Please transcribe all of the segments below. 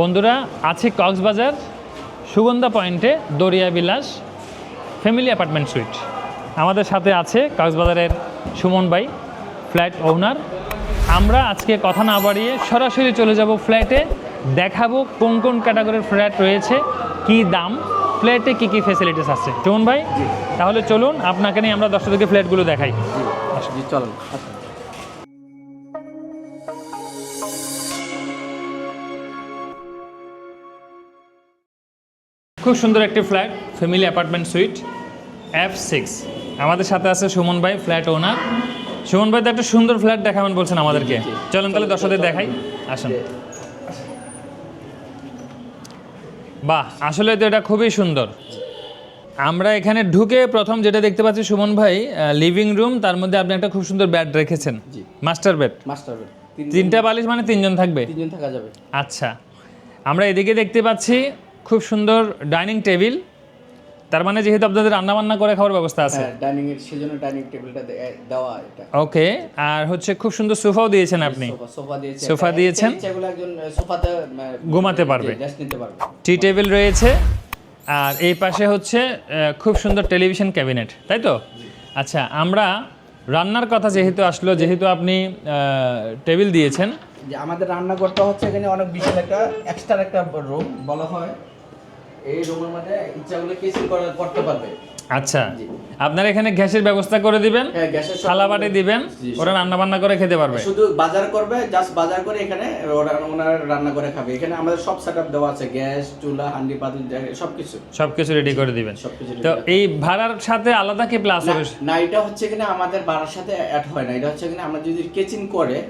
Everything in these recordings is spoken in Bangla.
বন্ধুরা, আছি কক্সবাজার, সুগন্ধা পয়েন্টে দরিয়া বিলাস ফ্যামিলি অ্যাপার্টমেন্ট সুইট। আমাদের সাথে আছে কক্সবাজারের সুমন ভাই, ফ্ল্যাট ওনার। আমরা আজকে কথা না বাড়িয়ে সরাসরি চলে যাব ফ্ল্যাটে, দেখাবো কোন কোন ক্যাটাগরির ফ্ল্যাট রয়েছে, কি দাম, ফ্ল্যাটে কী কী ফেসিলিটিস আছে। সুমন ভাই, তাহলে চলুন, আপনাকে নিয়ে আমরা দশটা থেকে ফ্ল্যাটগুলো দেখাই। চলুন, আসুন। খুব সুন্দর একটি flat family apartment suite F six আমাদের সাথে আছে সুমন ভাই ফ্ল্যাট ওনার সুমন ভাই তো একটা সুন্দর ফ্ল্যাট দেখাবেন বলছেন আমাদেরকে। চলেন তাহলে দর্শকদের দেখাই। আসুন। বাহ আসলে তো এটা খুবই সুন্দর। আমরা এখানে ঢুকে প্রথম যেটা দেখতে পাচ্ছি সুমন ভাই লিভিং রুম তার মধ্যে আপনি একটা খুব সুন্দর বেড রেখেছেন। মাস্টার বেড মাস্টার বেড তিন তিনটা বালিশ মানে তিনজন থাকবে? তিনজন থাকা যাবে। আচ্ছা। আমরা এদিকে দেখতে পাচ্ছি খুব সুন্দর ডাইনিং টেবিল। তার মানে যেহেতু আপনাদের রান্না বান্না করে খাওয়ার ব্যবস্থা আছে। হ্যাঁ ডাইনিং এর সেজন্য ডাইনিং টেবিলটা দেওয়া এটা। ওকে আর হচ্ছে খুব সুন্দর সোফাও দিয়েছেন আপনি। সোফা সোফা দিয়েছে। সোফা দিয়েছেন? করলে একজন সোফাতে ঘুমাতে পারবে। রেস্ট নিতে পারবে। টি টেবিল রয়েছে আর এই পাশে হচ্ছে খুব সুন্দর টেলিভিশন ক্যাবিনেট তাই তো? আচ্ছা আমরা রান্নার কথা যেহেতু আসলো যেহেতু আপনি টেবিল দিয়েছেন। যে আমাদের রান্নাঘরটা হচ্ছে এখানে অনেক বিশাল একটা এক্সট্রা একটা রুম বলা হয়। এই রুমের মধ্যে ইচ্ছা করলে কিচেন করতে পারবে। আচ্ছা। আপনারা এখানে গ্যাসের ব্যবস্থা করে দিবেন হ্যাঁ গ্যাসের থালা বাটি দিবেন। ওরা রান্না বান্না করে খেতে পারবে। শুধু বাজার করবে জাস্ট বাজার করে এখানে ওরা ওনারা রান্না করে খাবে। এখানে আমাদের সব সেটআপ দেওয়া আছে গ্যাস চুলা হান্ডি পাতিল সবকিছু। সবকিছু রেডি করে দিবেন। সবকিছু তো এই ভাড়ার সাথে আলাদা কি প্লাস হবে? না- এটা হচ্ছে কিনা আমাদের বাড়ার সাথে অ্যাড হয় না। এটা হচ্ছে কিনা আমরা যদি কিচেন করে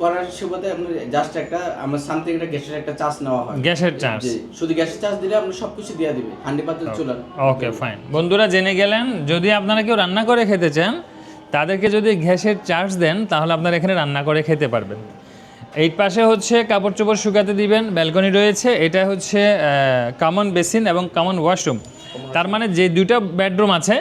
করার সুবাদে আমরা জাস্ট একটা আমরা সামথিং একটা গ্যাসের একটা চার্জ নেওয়া হয়। গ্যাসের চার্জ শুধু গ্যাসের চার্জ দিলে সবকিছু দিয়ে দিবে হান্ডি ওকে ফাইন বন্ধুরা জেনে গেলেন যদি আপনারা কেউ রান্না করে খেতে চান তাদেরকে যদি গ্যাসের চার্জ দেন তাহলে আপনারা এখানে রান্না করে খেতে পারবেন। এই পাশে হচ্ছে কাপড় চোপড় শুকাতে দিবেন ব্যালকনি রয়েছে এটা হচ্ছে কমন বেসিন এবং কমন ওয়াশরুম তার মানে যে দুইটা বেডরুম আছে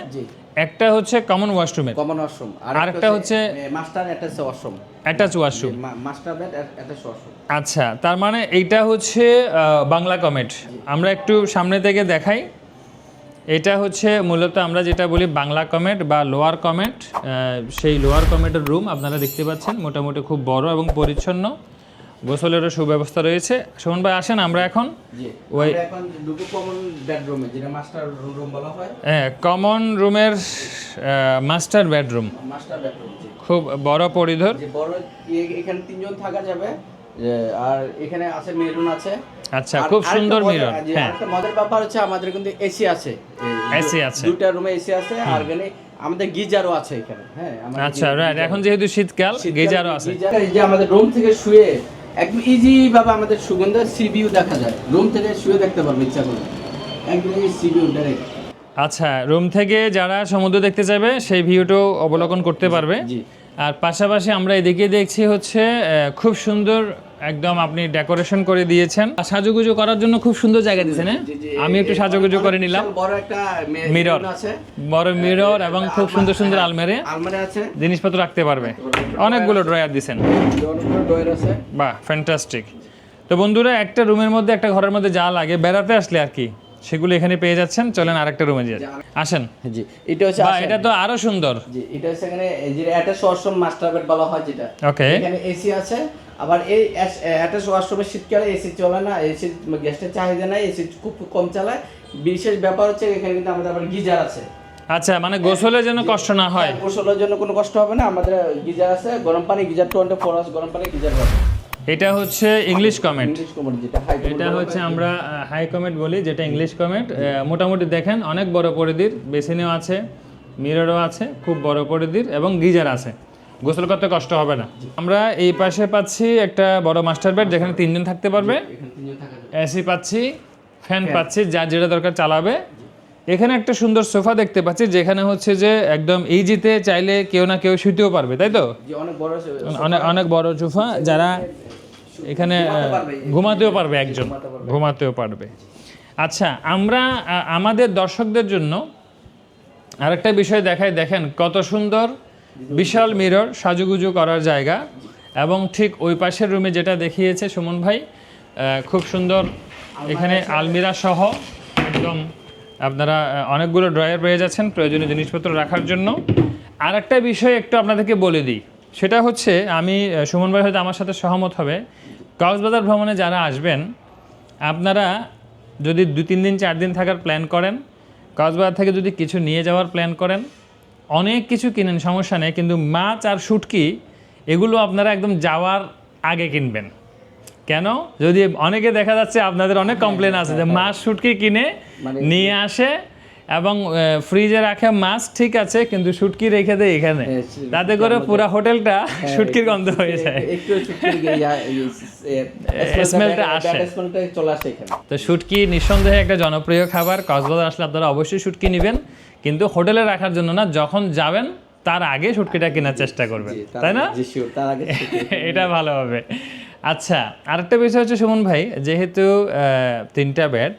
একটা হচ্ছে কমন ওয়াশরুমের কমন ওয়াশরুম আরেকটা হচ্ছে- master attach washroom attach washroom master bed attach washroom আচ্ছা তার মানে এইটা হচ্ছে বাংলা কমেট আমরা একটু সামনে থেকে দেখাই। এটা হচ্ছে মূলত আমরা যেটা বলি বাংলা কমেট বা লোয়ার কমেট সেই লোয়ার কমেটের রুম আপনারা দেখতে পাচ্ছেন। মোটামুটি খুব বড় এবং পরিচ্ছন্ন। গোসলেরও সুব্যবস্থা রয়েছে। সুমন ভাই আসেন আমরা এখন ওই- কমন যেটা মাস্টার রুম বলা হয়। কমন রুমের মাস্টার বেডরুম মাস্টার বেডরুম খুব বড় পরিধর। বড় এখানে তিনজন থাকা যাবে আর এখানে আছে মেরুন আছে। আচ্ছা খুব সুন্দর মিরর হ্যাঁ। মজার ব্যাপার হচ্ছে আমাদের কিন্তু এসি আছে। AC আছে। দুটা রুমে এসি আছে আর এখানে আমাদের গিজারও আছে এখানে হ্যাঁ আচ্ছা রাইট এখন যেহেতু শীতকাল গিজারও আছে। গিজার- এই যে আমাদের রুম থেকে শুয়ে একদম ইজিভাবে আমাদের সুগন্ধা সি ভিউ দেখা যায়। রুম থেকে শুয়ে দেখতে পারবে ইচ্ছা করলে একদম সিভিউ ডাইরেক্ট আচ্ছা রুম থেকে যারা সমুদ্র দেখতে যাবে সেই ভিউটাও অবলোকন করতে পারবে। আর পাশাপাশি আমরা এদিকে দেখছি হচ্ছে খুব সুন্দর একদম আপনি ডেকোরেশন করে দিয়েছেন। সাজুগুজু করার জন্য খুব সুন্দর জায়গা দিয়েছেন হ্যাঁ? আমি একটু সাজুগুজু করে নিলাম। বড় একটা মিরর। আছে। বড় মিরর এবং খুব সুন্দর সুন্দর আলমারি। আলমারি আছে। জিনিসপত্র রাখতে পারবে। অনেকগুলো ড্রয়ার দিছেন অনেকগুলো ডোর আছে। বাহ ফ্যান্টাস্টিক তো বন্ধুরা একটা রুমের মধ্যে একটা ঘরের মধ্যে যা লাগে বেড়াতে আসলে আর কি সেগুলো এখানে পেয়ে যাচ্ছেন। চলেন আরেকটা রুমে যাই। আসেন। জি এটা হচ্ছে। এটা তো আরও সুন্দর। জি এটা হচ্ছে এখানে যে অ্যাটাচ ওয়াশরুম মাস্টার বেড বলা হয় যেটা। ওকে এখানে এসি আছে আবার এই অ্যাটাচ ওয়াশরুমে শীতকালে এসি চলে না এসি গ্যাসের চাহিদা নাই এসি খুব কম চালায়। বিশেষ ব্যাপার হচ্ছে এখানে কিন্তু আমাদের আবার গিজার আছে। আচ্ছা মানে গোসলের জন্য কষ্ট না হয়? গোসলের জন্য কোনো কষ্ট হবে না আমাদের গিজার আছে গরম পানি গিজার টোয়েন্টি ফোর আওয়ার্স গরম পানি গিজার পাবে এটা হচ্ছে ইংলিশ কমেন্ট এটা হচ্ছে আমরা হাই কমেন্ট বলি যেটা ইংলিশ কমেন্ট মোটামুটি দেখেন অনেক বড় পরিধির বেসিনেও আছে মিররও আছে খুব বড় পরিধির এবং গিজার আছে। গোসল করতে কষ্ট হবে না। আমরা এই পাশে পাচ্ছি একটা বড় মাস্টার বেড যেখানে তিনজন থাকতে পারবে। এসি পাচ্ছি ফ্যান পাচ্ছি যার যেটা দরকার চালাবে। এখানে একটা সুন্দর সোফা দেখতে পাচ্ছি যেখানে হচ্ছে যে একদম ইজিতে চাইলে কেউ না কেউ শুতেও পারবে তাই তো? অনেক বড় অনেক বড় সোফা যারা এখানে। ঘুমাতেও পারবে একজন। ঘুমাতেও পারবে। আচ্ছা আমরা আমাদের দর্শকদের জন্য আরেকটা বিষয় দেখাই দেখেন কত সুন্দর বিশাল মিরর, সাজুগুজু করার জায়গা এবং ঠিক ওই পাশের রুমে যেটা দেখিয়েছে সুমন ভাই খুব সুন্দর এখানে আলমিরা সহ একদম আপনারা অনেকগুলো ড্রয়ার পেয়ে যাচ্ছেন প্রয়োজনীয় জিনিসপত্র রাখার জন্য। আর একটা বিষয় একটু আপনাদেরকে বলে দিই, সেটা হচ্ছে আমি সুমন ভাই হয়তো আমার সাথে সহমত হবে। কক্সবাজার ভ্রমণে যারা আসবেন, আপনারা যদি দু তিন দিন, চার দিন থাকার প্ল্যান করেন, কক্সবাজার থেকে যদি কিছু নিয়ে যাওয়ার প্ল্যান করেন অনেক কিছু কিনেন সমস্যা নেই কিন্তু মাছ আর শুটকি এগুলো আপনারা একদম যাওয়ার আগে কিনবেন। কেন? যদি অনেকে দেখা যাচ্ছে আপনাদের অনেক কমপ্লেন আছে যে মাছ শুটকি কিনে মানে- নিয়ে আসে এবং ফ্রিজে রাখে মাছ ঠিক আছে কিন্তু শুটকি রেখে দেয় এখানে। হ্যাঁ, তাতে করে পুরো হোটেলটা শুটকির গন্ধ হয়ে যায়। একটু শুটকির এই- স্মেলটা আসে। চলে আসে এখানে। তো শুটকি নিঃসন্দেহে একটা জনপ্রিয় খাবার। কক্সবাজার আসলে আপনারা অবশ্যই শুটকি নেবেন। কিন্তু হোটেলে রাখার জন্য না যখন যাবেন তার আগে শুটকিটা কেনার চেষ্টা করবেন। তাই না। এটা ভালো হবে। আচ্ছা আরেকটা বিষয় হচ্ছে সুমন ভাই যেহেতু তিনটা বেড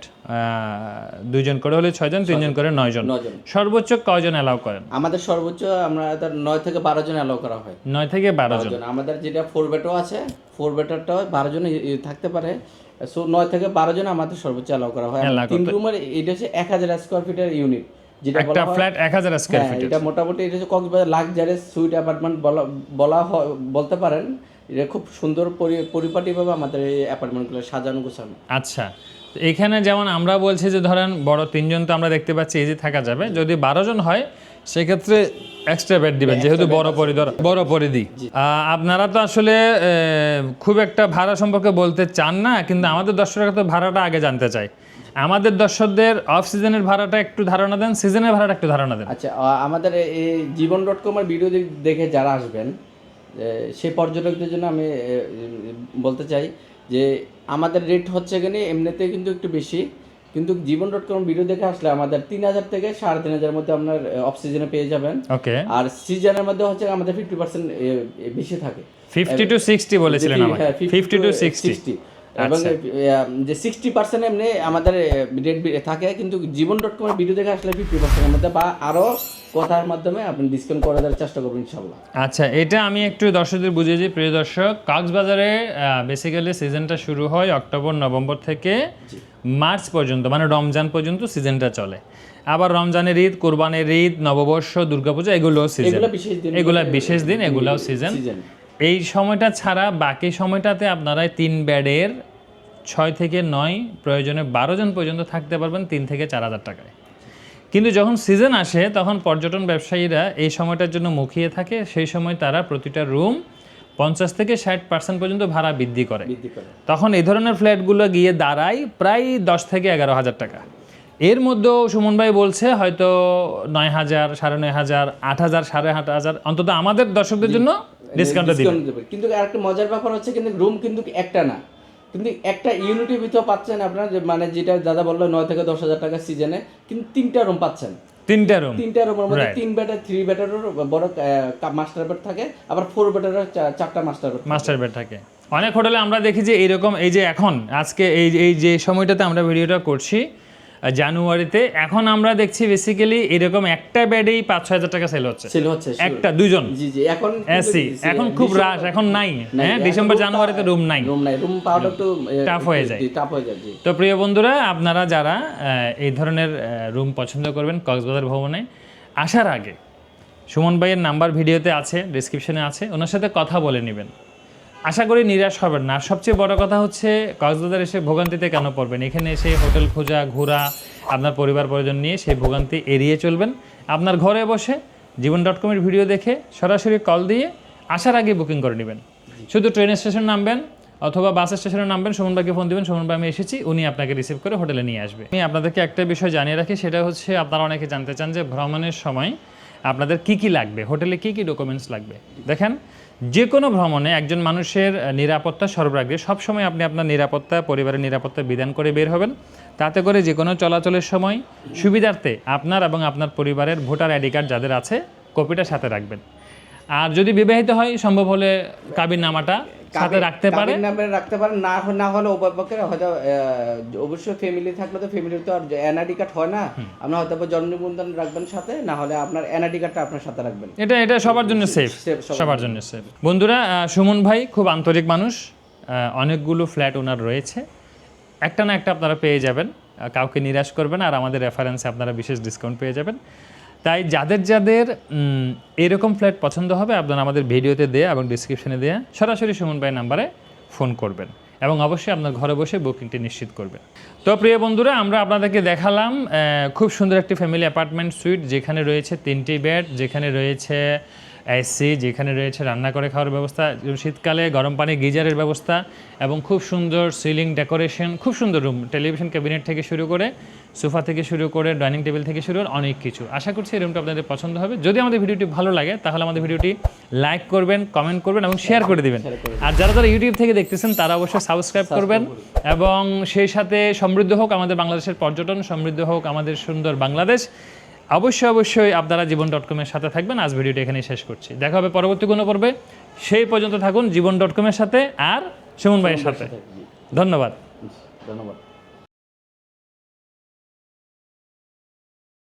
দুইজন করে হলে ছয়জন তিনজন করে নয়জন। নজন সর্বোচ্চ কয়জন অ্যালাউ করেন? আমাদের সর্বোচ্চ আমরা তার নয় থেকে বারো জন অ্যালাউ করা হয়। নয় থেকে বারো জন। জন। আমাদের যেটা ফোর বেটও আছে ফোর বেটারটাও বারো জন থাকতে পারে। সো নয় থেকে বারো জন আমাদের সর্বোচ্চ অ্যালাউ করা হয়। তিন রুমের এটা হচ্ছে এক হাজার স্কোয়ার ফিটের ইউনিট যেটা একটা ফ্ল্যাট এক হাজার স্কোয়ার ফিট এটা মোটামুটি এটা হচ্ছে কক্সবাজার লাক্সারিয়াস সুইট অ্যাপার্টমেন্ট বলা বলা বলতে পারেন। এটা খুব সুন্দর পরি- পরিপাটিভাবে আমাদের এই অ্যাপার্টমেন্টগুলো সাজানো গোছানো। আচ্ছা। এখানে যেমন আমরা বলছি যে ধরেন বড় তিনজন তো আমরা দেখতে পাচ্ছি যে থাকা যাবে। যদি বারো জন হয় সেক্ষেত্রে এক্সট্রা বেড দিবেন যেহেতু বড় পরিধর বড় পরিধি। আপনারা তো আসলে খুব একটা ভাড়া সম্পর্কে বলতে চান না কিন্তু আমাদের দর্শকরা তো ভাড়াটা আগে জানতে চায়। আমাদের দর্শকদের অফ সিজনের ভাড়াটা একটু ধারণা দেন সিজনের ভাড়াটা একটু ধারণা দেন। আচ্ছা আমাদের এই জীবন ডট কমের ভিডিও দেখে যারা আসবেন সেই পর্যটকদের জন্য আমি বলতে চাই যে আমাদের রেট হচ্ছে এখানে এমনিতে কিন্তু একটু বেশি। কিন্তু জীবন ডট কম ভিডিও দেখে আসলে আমাদের তিন হাজার থেকে সাড়ে তিন হাজার মধ্যে আপনার অফ সিজনে পেয়ে যাবেন। ওকে আর সিজনের মধ্যে হচ্ছে আমাদের ফিফটি পার্সেন্ট বেশি থাকে। ফিফটি টু সিক্সটি বলেছিলেন হ্যাঁ, ফিফটি টু সিক্সটি এবং এ, যে সিক্সটি পার্সেন্ট এমনি আমাদের রেট থাকে কিন্তু জীবন ডট কমের ভিডিও দেখে আসলে ফিফটি পার্সেন্টের মধ্যে বা আরও কথার মাধ্যমে আপনি ডিসকাউন্ট করে দেওয়ার চেষ্টা করবেন ইনশাল্লাহ আচ্ছা এটা আমি একটু দর্শকদের বুঝিয়ে দিই প্রিয় দর্শক। কক্সবাজারে বেসিক্যালি সিজনটা শুরু হয় অক্টোবর নভেম্বর থেকে মার্চ পর্যন্ত মানে রমজান পর্যন্ত সিজনটা চলে। আবার রমজানের ঈদ কোরবানের ঈদ নববর্ষ দুর্গাপূজা এগুলো সিজন এগুলো বিশেষ দিন। এগুলা বিশেষ দিন এগুলাও সিজন এই সময়টা ছাড়া বাকি সময়টাতে আপনারা তিন ব্যাডের ছয় থেকে নয় প্রয়োজনে বারো জন পর্যন্ত থাকতে পারবেন তিন থেকে চার হাজার টাকায়। কিন্তু যখন সিজন আসে তখন পর্যটন ব্যবসায়ীরা এই সময়টার জন্য মুখিয়ে থাকে। সেই সময় তারা প্রতিটা রুম পঞ্চাশ থেকে ষাট পার্সেন্ট পর্যন্ত ভাড়া বৃদ্ধি করে। তখন এই ধরনের ফ্ল্যাটগুলো গিয়ে দাঁড়ায় প্রায় দশ থেকে এগারো হাজার টাকা। এর মধ্যেও সুমন ভাই বলছে হয়তো নয় হাজার সাড়ে নয় হাজার আট হাজার সাড়ে আট হাজার অন্তত আমাদের দর্শকদের জন্য ডিসকাউন্টটা কিন্তু আরেকটা মজার ব্যাপার হচ্ছে কিন্তু রুম কিন্তু একটা না। কিন্তু একটা ইউনিটের ভিতর পাচ্ছেন আপনার মানে যেটা দাদা বলল নয় থেকে দশ হাজার টাকা সিজনে কিন্তু তিনটা রুম পাচ্ছেন। তিনটা রুম তিনটা রুমের মধ্যে তিন বেডের থ্রি বেডেরও বড় মাস্টার বেড থাকে আবার ফোর বেডেরও চারটা মাস্টার বেড মাস্টার বেড থাকে। অনেক হোটেলে আমরা দেখি যে এরকম এই যে এখন আজকে এই এই যে সময়টাতে আমরা ভিডিওটা করছি জানুয়ারিতে। এখন আমরা দেখছি বেসিক্যালি এরকম একটা বেডেই পাঁচ ছয় হাজার টাকা সেল হচ্ছে। সেল হচ্ছে একটা দুজন? জি জি এখন এসি এখন খুব রাশ এখন নাই। হ্যাঁ ডিসেম্বর জানুয়ারিতে রুম নাই। রুম নাই রুম পাওয়াটা একটু Tough হয়ে যায়। টাফ হয়ে যায় জি। তো প্রিয় বন্ধুরা আপনারা যারা এই ধরনের রুম পছন্দ করবেন কক্সবাজার ভবনে আসার আগে সুমন ভাইয়ের নাম্বার ভিডিওতে আছে ডিসক্রিপশনে আছে ওনার সাথে কথা বলে নেবেন। আশা করি নিরাশ হবেন না। সবচেয়ে বড় কথা হচ্ছে, কক্সবাজার এসে ভোগান্তিতে কেন পড়বেন? এখানে এসে হোটেল খোঁজা, ঘোরা, আপনার পরিবার পরিজন নিয়ে সেই ভোগান্তি এড়িয়ে চলবেন। আপনার ঘরে বসে জীবন ডট কমের ভিডিও দেখে সরাসরি কল দিয়ে আসার আগে বুকিং করে নেবেন। শুধু ট্রেন স্টেশন নামবেন অথবা বাস স্টেশনে নামবেন, সুমন ভাইকে ফোন দিবেন, সুমন ভাই, আমি এসেছি, উনি আপনাকে রিসিভ করে হোটেলে নিয়ে আসবে। আমি আপনাদেরকে একটা বিষয় জানিয়ে রাখি, সেটা হচ্ছে আপনারা অনেকে জানতে চান যে ভ্রমণের সময় আপনাদের কি কি লাগবে? হোটেলে কি কি ডকুমেন্টস লাগবে? দেখেন যে কোনো ভ্রমণে একজন মানুষের নিরাপত্তা সর্বাগ্রে সবসময় আপনি আপনার নিরাপত্তা, পরিবারের নিরাপত্তা বিধান করে বের হবেন। তাতে করে যে কোনো চলাচলের সময় সুবিধার্থে আপনার এবং আপনার পরিবারের ভোটার আইডি কার্ড যাদের আছে, কপিটা সাথে রাখবেন। আর যদি বিবাহিত হয়, সম্ভব হলে কাবির নামাটা সাথে রাখতে পারে? কাবিন রাখতে পারেন না না হলে উভয় হয়তো অবশ্যই ফ্যামিলি থাকলে তো ফ্যামিলির তো আর এনআইডি কার্ড হয় না। আপনার হয়তো জন্ম নিবন্ধন রাখবেন সাথে না হলে আপনার এনআইডি কার্ডটা আপনার সাথে রাখবেন। এটা এটা সবার জন্য সেফ সবার জন্য। সেফ বন্ধুরা সুমন ভাই খুব আন্তরিক মানুষ। অনেকগুলো ফ্ল্যাট ওনার রয়েছে। একটা না একটা আপনারা পেয়ে যাবেন। কাউকে নিরাশ করবেন আর আমাদের রেফারেন্সে আপনারা বিশেষ ডিসকাউন্ট পেয়ে যাবেন। তাই যাদের যাদের এরকম ফ্ল্যাট পছন্দ হবে, আপনারা আমাদের ভিডিওতে দেয়া এবং ডিসক্রিপশনে দেয়া সরাসরি সুমন ভাই নাম্বারে ফোন করবেন এবং অবশ্যই আপনার ঘরে বসে বুকিংটি নিশ্চিত করবেন। তো প্রিয় বন্ধুরা, আমরা আপনাদেরকে দেখালাম খুব সুন্দর একটি ফ্যামিলি অ্যাপার্টমেন্ট সুইট যেখানে রয়েছে তিনটি বেড যেখানে রয়েছে এসি যেখানে রয়েছে রান্না করে খাওয়ার ব্যবস্থা শীতকালে গরম পানি গিজারের ব্যবস্থা এবং খুব সুন্দর সিলিং ডেকোরেশন খুব সুন্দর রুম টেলিভিশন ক্যাবিনেট থেকে শুরু করে সোফা থেকে শুরু করে ডাইনিং টেবিল থেকে শুরু করে অনেক কিছু। আশা করছি এই রুমটা আপনাদের পছন্দ হবে। যদি আমাদের ভিডিওটি ভালো লাগে তাহলে আমাদের ভিডিওটি লাইক করবেন কমেন্ট করবেন এবং শেয়ার করে দিবেন। আর যারা যারা ইউটিউব থেকে দেখতেছেন তারা অবশ্যই সাবস্ক্রাইব করবেন এবং সেই সাথে সমৃদ্ধ হোক আমাদের বাংলাদেশের পর্যটন সমৃদ্ধ হোক আমাদের সুন্দর বাংলাদেশ। অবশ্যই অবশ্যই আপনারা জীবন ডট কমের সাথে থাকবেন। আজ ভিডিওটি এখানেই শেষ করছি। দেখা হবে পরবর্তী কোনো পর্বে। সেই পর্যন্ত থাকুন জীবন ডট কমের সাথে আর সুমন ভাইয়ের সাথে। ধন্যবাদ। ধন্যবাদ।